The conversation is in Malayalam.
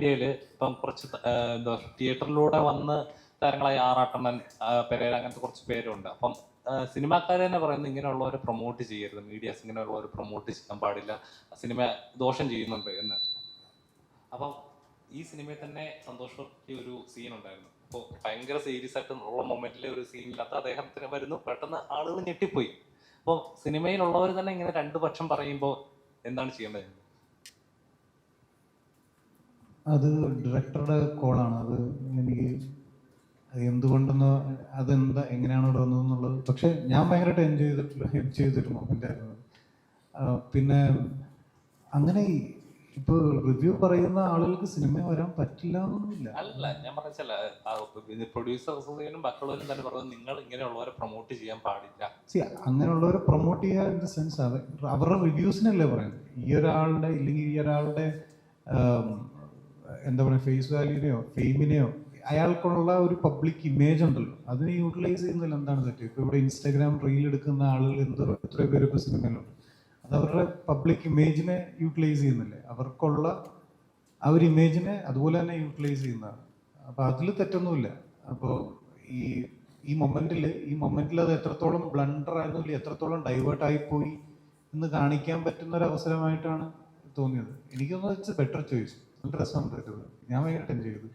ഇന്ത്യയിൽ ഇപ്പം കുറച്ച് എന്താ തിയേറ്ററിലൂടെ വന്ന് താരങ്ങളായി ആറാട്ടണ്ണൻ പെരേര അങ്ങനത്തെ കുറച്ച് പേരുണ്ട്. അപ്പം സിനിമാക്കാർ തന്നെ പറയുന്നത് ഇങ്ങനെയുള്ളവരെ പ്രൊമോട്ട് ചെയ്യരുത്. മീഡിയാസ് ഇങ്ങനെയുള്ളവർ പ്രൊമോട്ട് ചെയ്യാൻ പാടില്ല. സിനിമ ദോഷം ചെയ്യുന്നുണ്ട് എന്ന്. അപ്പം ഈ സിനിമയിൽ തന്നെ സന്തോഷ് ഒരു സീൻ ഉണ്ടായിരുന്നു. അപ്പോൾ ഭയങ്കര സീരിയസ് ആയിട്ട് ഉള്ള മൊമെന്റിൽ ഒരു സീൻ സീനില്ലാത്ത അദ്ദേഹത്തിന് വരുന്നു. പെട്ടെന്ന് ആളുകൾ ഞെട്ടിപ്പോയി. അപ്പോൾ സിനിമയിലുള്ളവർ തന്നെ ഇങ്ങനെ രണ്ടു പക്ഷം പറയുമ്പോൾ എന്താണ് ചെയ്യേണ്ടത്? അത് ഡയറക്ടറുടെ കോളാണ്. അത് എനിക്ക് അത് എന്തുകൊണ്ടെന്ന് അതെന്താ എങ്ങനെയാണ് ഇവിടെ വന്നതെന്നുള്ളത്. പക്ഷെ ഞാൻ ഭയങ്കരമായിട്ട് എൻജോയ് ചെയ്തിട്ടുള്ള എൻജോയ് ചെയ്തിട്ട് മൊമെന്റ് ആയിരുന്നു പിന്നെ അങ്ങനെ ഇപ്പോൾ റിവ്യൂ പറയുന്ന ആളുകൾക്ക് സിനിമ വരാൻ പറ്റില്ല എന്നൊന്നുമില്ല അല്ല ഞാൻ പറഞ്ഞല്ല പ്രൊഡ്യൂസർ അസോസിയേഷനും തന്നെ പറഞ്ഞു നിങ്ങൾ ഇങ്ങനെയുള്ളവരെ പ്രൊമോട്ട് ചെയ്യാൻ പാടില്ല. സി അങ്ങനെയുള്ളവരെ പ്രൊമോട്ട് ചെയ്യുക ഇൻ ദ സെൻസ് അവരുടെ റിവ്യൂസിനല്ലേ പറയുന്നത്. ഈ ഒരാളുടെ ഇല്ലെങ്കിൽ ഈ ഒരാളുടെ എന്താ പറയുക ഫേസ് വാല്യൂനെയോ ഫെയിമിനെയോ അയാൾക്കുള്ള ഒരു പബ്ലിക് ഇമേജ് ഉണ്ടല്ലോ. അതിനെ യൂട്ടിലൈസ് ചെയ്യുന്നതിൽ എന്താണ് തെറ്റ്? ഇപ്പോൾ ഇവിടെ ഇൻസ്റ്റാഗ്രാം റീൽ എടുക്കുന്ന ആളുകൾ എന്തോ എത്ര പേര് ഇപ്പോൾ സിനിമയിലുണ്ട്. അത് അവരുടെ പബ്ലിക് ഇമേജിനെ യൂട്ടിലൈസ് ചെയ്യുന്നില്ലേ? അവർക്കുള്ള ആ ഒരു ഇമേജിനെ അതുപോലെ തന്നെ യൂട്ടിലൈസ് ചെയ്യുന്നതാണ്. അപ്പോൾ അതിൽ തെറ്റൊന്നുമില്ല. അപ്പോൾ ഈ ഈ മൊമെന്റിൽ ഈ മൊമെന്റിൽ അത് എത്രത്തോളം ബ്ലണ്ടർ ആയിരുന്നു അല്ലെങ്കിൽ എത്രത്തോളം ഡൈവേർട്ട് ആയി പോയി എന്ന് കാണിക്കാൻ പറ്റുന്ന ഒരു അവസരമായിട്ടാണ് തോന്നിയത്. എനിക്കൊന്നും വെച്ച് ബെറ്റർ ചോയ്സ് നല്ല രസമുണ്ട് ഞാൻ ഭയങ്കര എൻജോയ് ചെയ്തു.